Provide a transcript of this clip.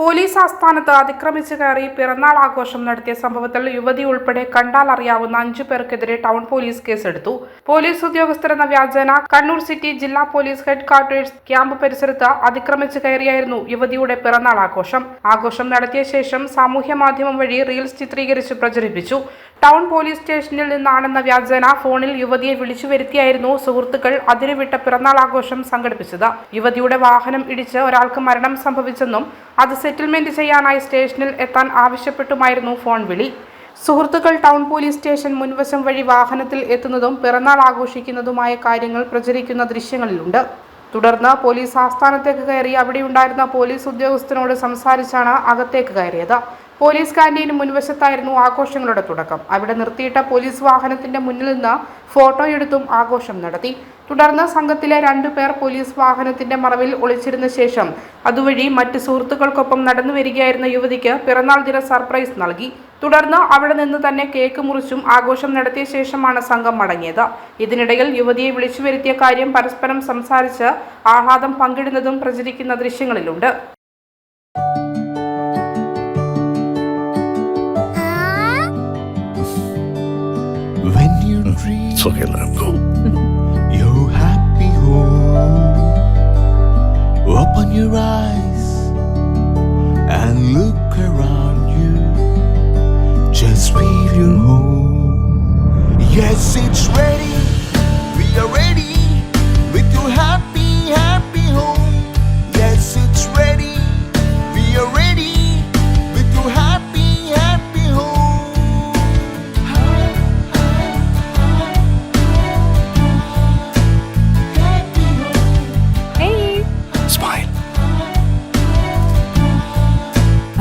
Police ആസ്ഥാനത്ത് അതിക്രമിച്ച് കയറി പിറന്നാൾ ആഘോഷം നടത്തിയ സംഭവത്തിൽ യുവതി ഉൾപ്പെടെ കണ്ടാൽ അറിയാവുന്ന അഞ്ചു പേർക്കെതിരെ ടൗൺ പോലീസ് കേസെടുത്തു. പോലീസ് ഉദ്യോഗസ്ഥരെന്ന വ്യാജേന കണ്ണൂർ സിറ്റി ജില്ലാ പോലീസ് ഹെഡ് ക്വാർട്ടേഴ്സ് ക്യാമ്പ് പരിസരത്ത് അതിക്രമിച്ച് കയറിയായിരുന്നു യുവതിയുടെ പിറന്നാൾ ആഘോഷം. ആഘോഷം നടത്തിയ ശേഷം സാമൂഹ്യ മാധ്യമം വഴി റീൽസ് ചിത്രീകരിച്ച് പ്രചരിപ്പിച്ചു. ടൗൺ പോലീസ് സ്റ്റേഷനിൽ നിന്നാണെന്ന വ്യാജേന ഫോണിൽ യുവതിയെ വിളിച്ചു വരുത്തിയായിരുന്നു സുഹൃത്തുക്കൾ അതിരുവിട്ട പിറന്നാൾ ആഘോഷം സംഘടിപ്പിച്ചത്. യുവതിയുടെ വാഹനം ഇടിച്ച് ഒരാൾക്ക് മരണം സംഭവിച്ചെന്നും അത് സെറ്റിൽമെന്റ് ചെയ്യാനായി സ്റ്റേഷനിൽ എത്താൻ ആവശ്യപ്പെട്ടുമായിരുന്നു ഫോൺ വിളി. സുഹൃത്തുക്കൾ ടൗൺ പോലീസ് സ്റ്റേഷൻ മുൻവശം വഴി വാഹനത്തിൽ എത്തുന്നതും പിറന്നാൾ ആഘോഷിക്കുന്നതുമായ കാര്യങ്ങൾ പ്രചരിക്കുന്ന ദൃശ്യങ്ങളിലുണ്ട്. തുടർന്ന് പോലീസ് ആസ്ഥാനത്തേക്ക് കയറി അവിടെയുണ്ടായിരുന്ന പോലീസ് ഉദ്യോഗസ്ഥനോട് സംസാരിച്ചാണ് അകത്തേക്ക് കയറിയത്. പോലീസ് ക്യാന്റീന് മുൻവശത്തായിരുന്നു ആഘോഷങ്ങളുടെ തുടക്കം. അവിടെ നിർത്തിയിട്ട പോലീസ് വാഹനത്തിന്റെ മുന്നിൽ നിന്ന് ഫോട്ടോയെടുത്തും ആഘോഷം നടത്തി. തുടർന്ന് സംഘത്തിലെ രണ്ടു പേർ പോലീസ് വാഹനത്തിന്റെ മറവിൽ ഒളിച്ചിരുന്ന ശേഷം അതുവഴി മറ്റ് സുഹൃത്തുക്കൾക്കൊപ്പം നടന്നു വരികയായിരുന്ന യുവതിക്ക് പിറന്നാൾ ദിന സർപ്രൈസ് നൽകി. തുടർന്ന് അവിടെ നിന്ന് തന്നെ കേക്ക് മുറിച്ചും ആഘോഷം നടത്തിയ ശേഷമാണ് സംഘം മടങ്ങിയത്. ഇതിനിടയിൽ യുവതിയെ വിളിച്ചു വരുത്തിയ കാര്യം പരസ്പരം സംസാരിച്ച് ആഹ്ലാദം പങ്കിടുന്നതും പ്രചരിക്കുന്ന ദൃശ്യങ്ങളിലുണ്ട്. When you dream